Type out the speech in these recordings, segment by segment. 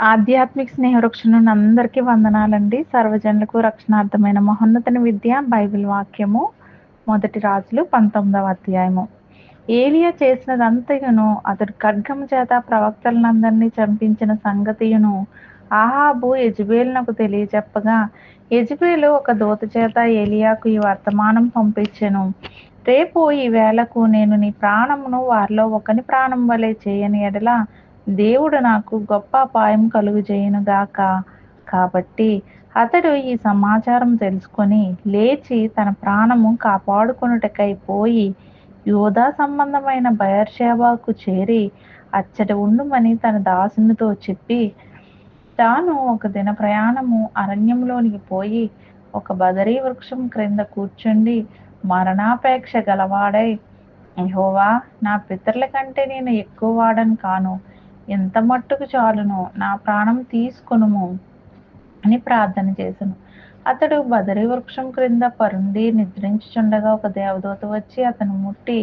ఆధ్యాత్మిక స్నేహవృక్షం నుండి అందరికీ వందనాలండి. సర్వజనులకు రక్షణార్థమైన మహోన్నతన విద్య బైబిల్ వాక్యము మొదటి రాజులు పంతొమ్మిదవ అధ్యాయము. ఏలియా చేసినదంతయును అతడు ఖడ్గము చేత ప్రవక్తలందరినీ చంపించిన సంగతియును ఆహాబు నాకు తెలియజెప్పగా యజుబేలు ఒక దూత చేత ఏలియాకు ఈ వర్తమానం పంపించెను. రేపు ఈ వేళకు నేను నీ ప్రాణమును వారిలో ఒకని ప్రాణం వలె చేయని ఎడల దేవుడు నాకు గొప్ప అపాయం కలుగు గాక. కాబట్టి అతడు ఈ సమాచారం తెలుసుకొని లేచి తన ప్రాణము కాపాడుకొనుటకై పోయి యోధా సంబంధమైన బయర్షేబాకు చేరి అచ్చట ఉండుమని తన దాసునితో చెప్పి తాను ఒక దిన ప్రయాణము అరణ్యంలోనికి పోయి ఒక బదరీ వృక్షం క్రింద కూర్చుండి మరణాపేక్ష గలవాడై యహోవా నా పితరుల కంటే నేను ఎక్కువ వాడను కాను. ఎంత మట్టుకు చాలును నా ప్రాణం తీసుకొనుము అని ప్రార్థన చేశాను. అతడు బదరి వృక్షం క్రింద పరుండి నిద్రించుచుండగా ఒక దేవదూత వచ్చి అతను ముట్టి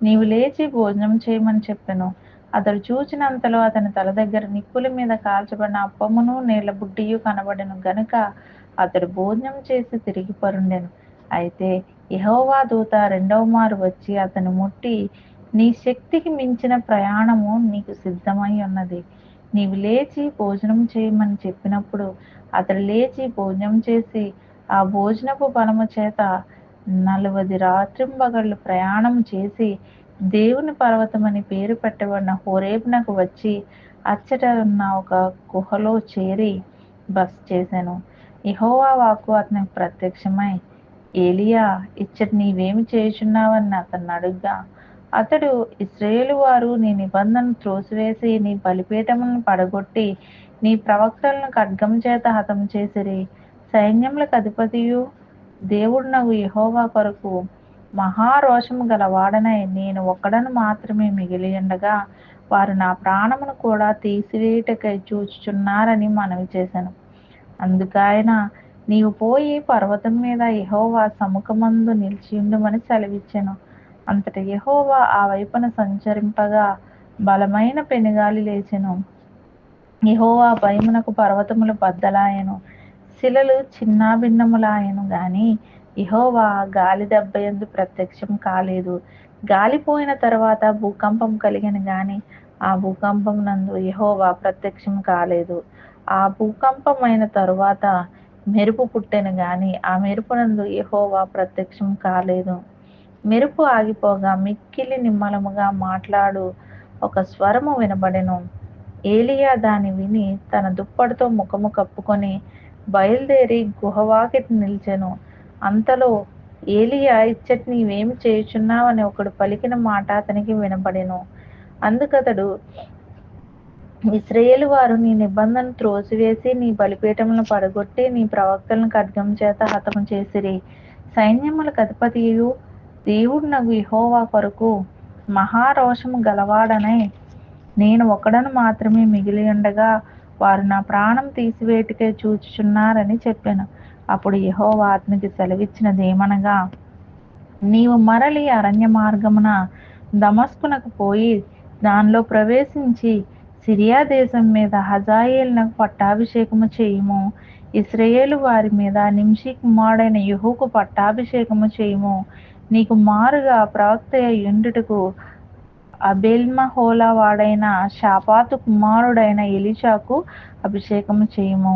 నీవు లేచి భోజనం చేయమని చెప్పాను. అతడు చూచినంతలో అతని తల దగ్గర నిప్పుల మీద కాల్చబడిన అప్పమును నీళ్ళ బుడ్డియు కనబడను గనుక అతడు భోజనం చేసి తిరిగి పరుండెను. అయితే యహోవా దూత రెండవ మారు వచ్చి అతను ముట్టి నీ శక్తికి మించిన ప్రయాణము నీకు సిద్ధమై ఉన్నది. నీవు లేచి భోజనం చేయమని చెప్పినప్పుడు అతడు లేచి భోజనం చేసి ఆ భోజనపు బలము చేత నలువది రాత్రింబగళ్ళు ప్రయాణం చేసి దేవుని పర్వతమని పేరు పెట్టబడిన హోరేపునకు వచ్చి అచ్చట ఉన్న ఒక గుహలో చేరి బస్ చేశాను. ఇహోవా వాకు అతనికి ప్రత్యక్షమై ఏలియా ఇచ్చటి నీవేమి చేయుచున్నావని అతన్ని అడుగ్గా అతడు ఇస్రాయేలు వారు నీ నిబంధన త్రోసివేసి నీ బలిపీఠములను పడగొట్టి నీ ప్రవక్తలను ఖడ్గం చేత హతం చేసిరి. సైన్యములకు అధిపతియు దేవుడు నవ్వు యహోవా కొరకు మహారోషము గలవాడనై నేను ఒక్కడను మాత్రమే మిగిలి ఉండగా వారు నా ప్రాణమును కూడా తీసివేయుటకై చూచుచున్నారని మనవి చేశాను అందుకైన నీవు పోయి పర్వతం మీద యహోవా సముఖమందు నిలిచియుండుమని సెలవిచ్చాను. అంతట యహోవా ఆ వైపున సంచరింపగా బలమైన పెనుగాలి లేచెను. యహోవా భయమునకు పర్వతములు బద్దలాయను. శిలలు చిన్నాభిన్నములాయను గాని యహోవా గాలి దెబ్బ ఎందు ప్రత్యక్షం కాలేదు. గాలిపోయిన తర్వాత భూకంపం కలిగిన గాని ఆ భూకంపం నందు యహోవా ప్రత్యక్షం కాలేదు. ఆ భూకంపం అయిన తరువాత మెరుపు పుట్టెను గాని ఆ మెరుపునందు యహోవా ప్రత్యక్షం కాలేదు. మెరుపు ఆగిపోగా మిక్కిలి నిమ్మలముగా మాట్లాడు. ఒక స్వరము వినబడెను. ఏలియా దాని విని తన దుప్పటితో ముఖము కప్పుకొని బయలుదేరి గుహవాకి నిలిచెను. అంతలో ఏలియా ఇచ్చటి నీవేమి చేయుచున్నావని ఒకడు పలికిన మాట అతనికి వినబడెను. అందుకతడు ఇస్రయేల్ వారు నీ నిబంధన త్రోసివేసి నీ బలిపీఠములను పడగొట్టి నీ ప్రవక్తలను ఖడ్గం చేత హతము చేసిరి. సైన్యములకు అధిపతియు దేవుడు నగు ఇహోవా కొరకు మహారోషము గలవాడనై నేను ఒకడను మాత్రమే మిగిలి ఉండగా వారు నా ప్రాణం తీసివేటికే చూచుచున్నారని చెప్పాను. అప్పుడు యహోవా అతనికి సెలవిచ్చినదేమనగా నీవు మరలి అరణ్య మార్గమున దమస్కునకు పోయి దానిలో ప్రవేశించి సిరియా దేశం మీద హజాయేల్నకు పట్టాభిషేకము చేయుము. ఇస్రయేలు వారి మీద నింషి కుమారుడైన యుహుకు పట్టాభిషేకము చేయుము. నీకు మారుగా ప్రవక్త యుండుటకు అబెల్మహోలా వాడైన షాపాతు కుమారుడైన ఎలిషాకు అభిషేకము చేయము.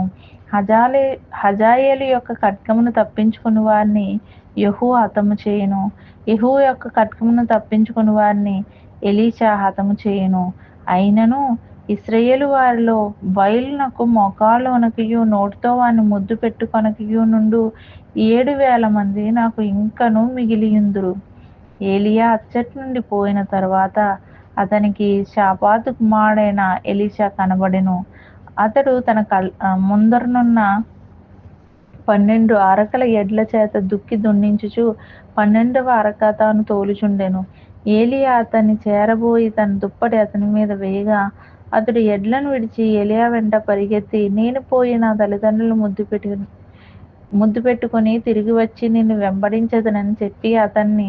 హజాలే హజాయేలు యొక్క ఖడ్గమును తప్పించుకుని వారిని యహు హతము చేయును. యహు యొక్క ఖడ్గమును తప్పించుకుని వారిని ఎలీషా హతము చేయును. అయినను ఇస్రయేలు వారిలో బయలునకు మోకాళ్ళు వనకియు నోటితో వాని ముద్దు పెట్టుకొనకియు నుండు ఏడు వేల మంది నాకు ఇంకను మిగిలియుందురు. ఏలియా అచ్చటి నుండి పోయిన తర్వాత అతనికి శాపాతు కుమారుడైన ఎలీషా కనబడెను. అతడు తన కల్ ముందరనున్న పన్నెండు అరకల ఎడ్ల చేత దుక్కి దున్నించుచు పన్నెండవ అరక తాను తోలుచుండెను. ఏలియా అతన్ని చేరబోయి తన దుప్పటి అతని మీద వేయగా అతడు ఎడ్లను విడిచి ఎలియా వెంట పరిగెత్తి నేను పోయి నా తల్లిదండ్రులు ముద్దు పెట్టి ముద్దు పెట్టుకుని తిరిగి వచ్చి నిన్ను వెంబడించదనని చెప్పి అతన్ని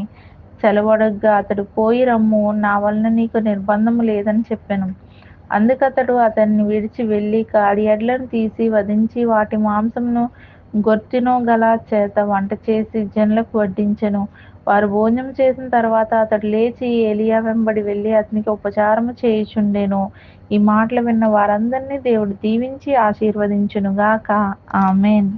సెలవడగ్గా అతడు పోయి రమ్ము నా వలన నీకు నిర్బంధము లేదని చెప్పాను. అందుకతడు అతన్ని విడిచి వెళ్ళి కాడి ఎడ్లను తీసి వధించి వాటి మాంసంను గొర్తినో గల చేత వంట చేసి జనులకు వడ్డించెను. వారు భోజనం చేసిన తర్వాత అతడు లేచి ఎలియా వెంబడి వెళ్ళి అతనికి ఉపచారము చేయుచుండెను. ఈ మాటలు విన్న వారందరినీ దేవుడు దీవించి ఆశీర్వదించునుగాక. ఆమెన్.